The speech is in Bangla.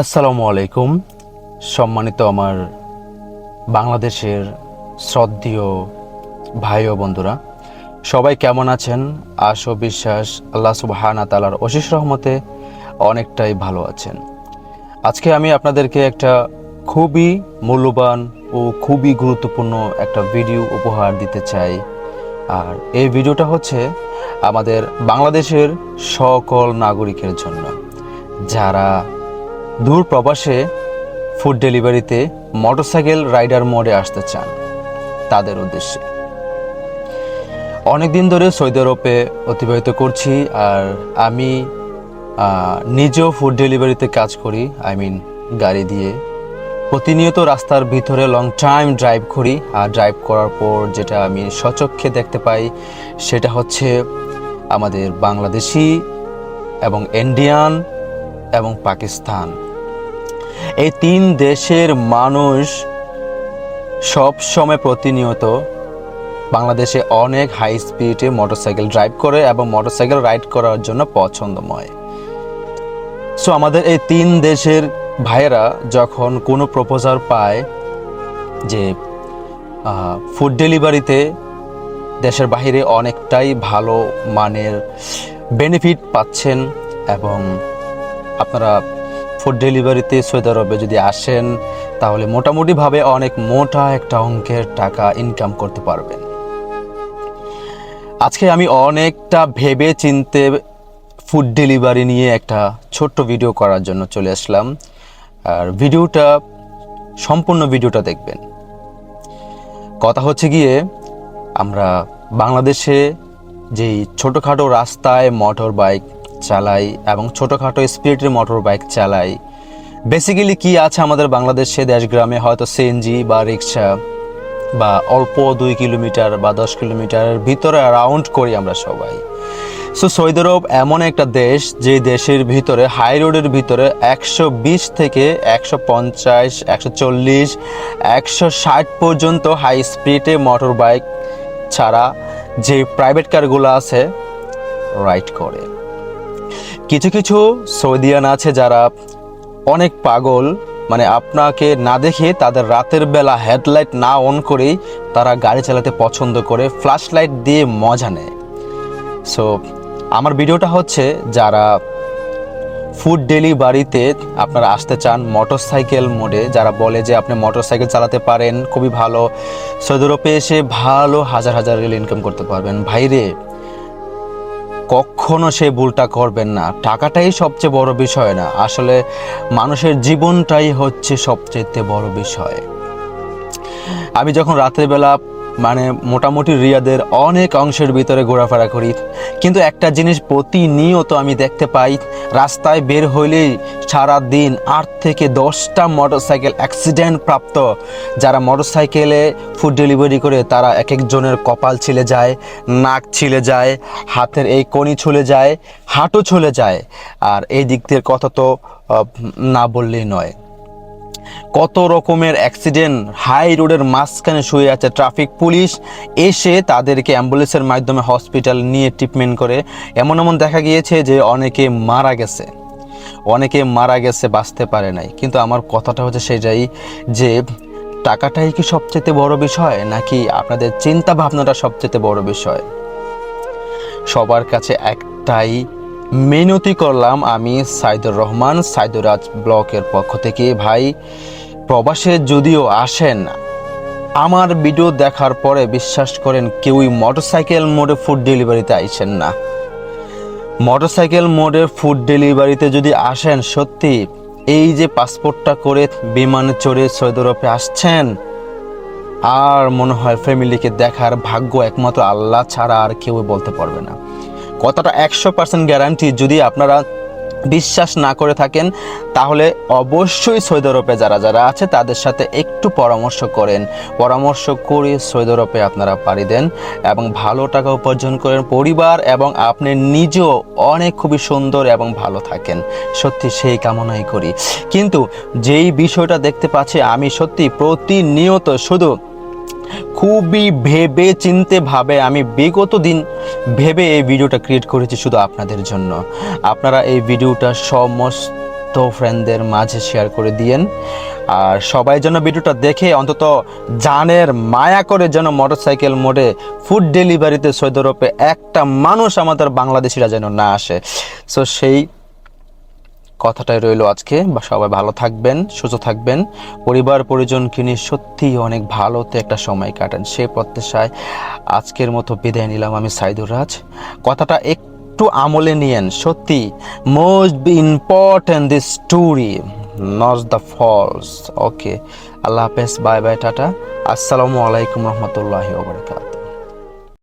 আসসালামু আলাইকুম। সম্মানিত আমার বাংলাদেশের শ্রদ্ধেয় ভাই ও বন্ধুরা, সবাই কেমন আছেন? আশো বিশ্বাস আল্লাহ সুবাহানা তালার অশেষ রহমতে অনেকটাই ভালো আছেন। আজকে আমি আপনাদেরকে একটা খুবই মূল্যবান ও খুবই গুরুত্বপূর্ণ একটা ভিডিও উপহার দিতে চাই। আর এই ভিডিওটা হচ্ছে আমাদের বাংলাদেশের সকল নাগরিকের জন্য, যারা দূর প্রবাসে ফুড ডেলিভারিতে মোটরসাইকেল রাইডার মোডে আসতে চান তাদের উদ্দেশ্যে। অনেক দিন ধরে সৌদি আরবে অতিবাহিত করছি আর আমি নিজেও ফুড ডেলিভারিতে কাজ করি আই মিন গাড়ি দিয়ে। প্রতিনিয়ত রাস্তার ভিতরে লং টাইম ড্রাইভ করি আর ড্রাইভ করার পর যেটা আমি সচক্ষে দেখতে পাই সেটা হচ্ছে আমাদের বাংলাদেশি এবং ইন্ডিয়ান এবং পাকিস্তান এই তিন দেশের মানুষ সব সময় প্রতিনিয়ত বাংলাদেশে অনেক হাই স্পিডে মোটরসাইকেল ড্রাইভ করে এবং মোটরসাইকেল রাইড করার জন্য পছন্দময়। সো আমাদের এই তিন দেশের ভাইয়েরা যখন কোনো প্রপোজাল পায় যে ফুড ডেলিভারিতে দেশের বাইরে অনেকটাই ভালো মানের বেনিফিট পাচ্ছেন এবং আপনারা ফুড ডেলিভারিতে সৌদি আরবে যদি আসেন, তাহলে মোটামুটিভাবে অনেক মোটা একটা অঙ্কের টাকা ইনকাম করতে পারবেন। আজকে আমি অনেকটা ভেবে চিনতে ফুড ডেলিভারি নিয়ে একটা ছোট্ট ভিডিও করার জন্য চলে আসলাম। আর ভিডিওটা সম্পূর্ণ ভিডিওটা দেখবেন। কথা হচ্ছে গিয়ে, আমরা বাংলাদেশে যেই ছোটোখাটো রাস্তায় মোটর বাইক চালাই এবং ছোটোখাটো স্পিডের মোটর বাইক চালাই। বেসিক্যালি কি আছে আমাদের বাংলাদেশে দেশগ্রামে? হয়তো সিএনজি বা রিক্সা বা অল্প দুই কিলোমিটার বা দশ কিলোমিটারের ভিতরে রাউন্ড করি আমরা সবাই। সো সৌদি আরব এমন একটা দেশ যে দেশের ভিতরে হাই রোডের ভিতরে একশো বিশ থেকে একশো পঞ্চাশ, একশো চল্লিশ, একশো ষাট পর্যন্ত হাই স্পিডে মোটর বাইক ছাড়া যে প্রাইভেট কারগুলো আছে রাইড করে। কিছু কিছু সৌদিয়ান আছে যারা অনেক পাগল মানে আপনাকে না দেখে তাদের রাতের বেলা হেডলাইট না অন করেই তারা গাড়ি চালাতে পছন্দ করে ফ্ল্যাশ লাইট দিয়ে মজা নেয়। সো আমার ভিডিওটা হচ্ছে যারা ফুড ডেলিভারিতে আপনারা আসতে চান মোটরসাইকেল মোডে যারা বলে যে আপনি মোটরসাইকেল চালাতে পারেন, খুবই ভালো। সৌদি আরবে এসে ভালো হাজার হাজার রিল ইনকাম করতে পারবেন। ভাইরে কখনো সেই ভুলটা করবেন না। টাকাটাই সবচেয়ে বড় বিষয় না। আসলে মানুষের জীবনটাই হচ্ছে সবচেয়ে বড় বিষয়। আমি যখন রাতের বেলা মানে মোটামুটি রিয়াদের অনেক অংশের ভিতরে ঘোরাফেরা করি, কিন্তু একটা জিনিস প্রতিনিয়ত আমি দেখতে পাই, রাস্তায় বের হইলেই সারা দিন আট থেকে দশটা মোটরসাইকেল অ্যাক্সিডেন্ট প্রাপ্ত। যারা মোটরসাইকেলে ফুড ডেলিভারি করে, তারা এক একজনের কপাল ছিলে যায়, নাক ছিলে যায়, হাতের এই কনি ছুলে যায়, হাঁটু ছুলে যায়। আর এই দিক দিয়ে কথা তো না বললেই নয়। কত রকমের অ্যাক্সিডেন্ট, হাই রোডের মাঝখানে শুয়ে আছে ট্রাফিক পুলিশ, এসে তাদেরকে অ্যাম্বুলেন্সের মাধ্যমে হসপিটাল নিয়ে ট্রিটমেন্ট করে। এমন এমন দেখা গিয়েছে যে অনেকে মারা গেছে। অনেকে মারা গেছে, বাঁচতে পারে নাই। কিন্তু আমার কথাটা হচ্ছে সেটাই যে, টাকাটাই কি সবচেয়ে বড় বিষয়, নাকি আপনাদের চিন্তা ভাবনাটা সবচেয়ে বড় বিষয়? সবার কাছে একটাই মিনতি করলাম আমি সাইদুর রহমান সাইদুরাজ ব্লকের পক্ষ থেকে। ভাই, প্রবাসে যদিও আসেন, আমার ভিডিও দেখার পরে বিশ্বাস করেন কেউই মোটরসাইকেল মোডে ফুড ডেলিভারিতে আইসেন না। মোটরসাইকেল মোডে ফুড ডেলিভারিতে যদি আসেন, সত্যি, এই যে পাসপোর্টটা করে বিমানে চড়ে সৌদি আসছেন, আর মনে হয় ফ্যামিলিকে দেখার ভাগ্য একমাত্র আল্লাহ ছাড়া আর কেউ বলতে পারবে না। কথাটা একশো পার্সেন্ট গ্যারান্টি যদি আপনারা বিশ্বাস না করে থাকেন, তাহলে অবশ্যই সৌদি আরবে যারা যারা আছে তাদের সাথে একটু পরামর্শ করেন। পরামর্শ করে সৌদি আরবে আপনারা পাড়ি দেন এবং ভালো টাকা উপার্জন করেন পরিবার এবং আপনি নিজেও অনেক খুবই সুন্দর এবং ভালো থাকেন। সত্যি সেই কামনাই করি। কিন্তু যেই বিষয়টা দেখতে পাচ্ছি আমি সত্যি প্রতিনিয়ত শুধু খুবই ভেবে চিনতে ভাবে আমি বিগত দিন ভেবে এই ভিডিওটা ক্রিয়েট করেছি শুধু আপনাদের জন্য। আপনারা এই ভিডিওটা সমস্ত ফ্রেন্ডদের মাঝে শেয়ার করে দিয়েন। আর সবাই যেন ভিডিওটা দেখে অন্তত জানের মায়া করে যেন মোটরসাইকেল মোড়ে ফুড ডেলিভারিতে সৌদি আরবে একটা মানুষ আমাদের বাংলাদেশিরা যেন না আসে। সো সেই কথাটাই রইল আজকে। বা সবাই ভালো থাকবেন, সুস্থ থাকবেন। পরিবার, পরিজনকে নিয়ে সত্যিই অনেক ভালোতে একটা সময় কাটান। সে প্রত্যাশায় আজকের মতো বিদায় নিলাম আমি সাইদুর রাজ। কথাটা একটু আমলে নিয়েন। সত্যি most be important this story not the false okay আল্লাহ হাফেজ, বাই বাই, টাটা। আসসালামু আলাইকুম রহমতুল্লাহি ওবরাকাত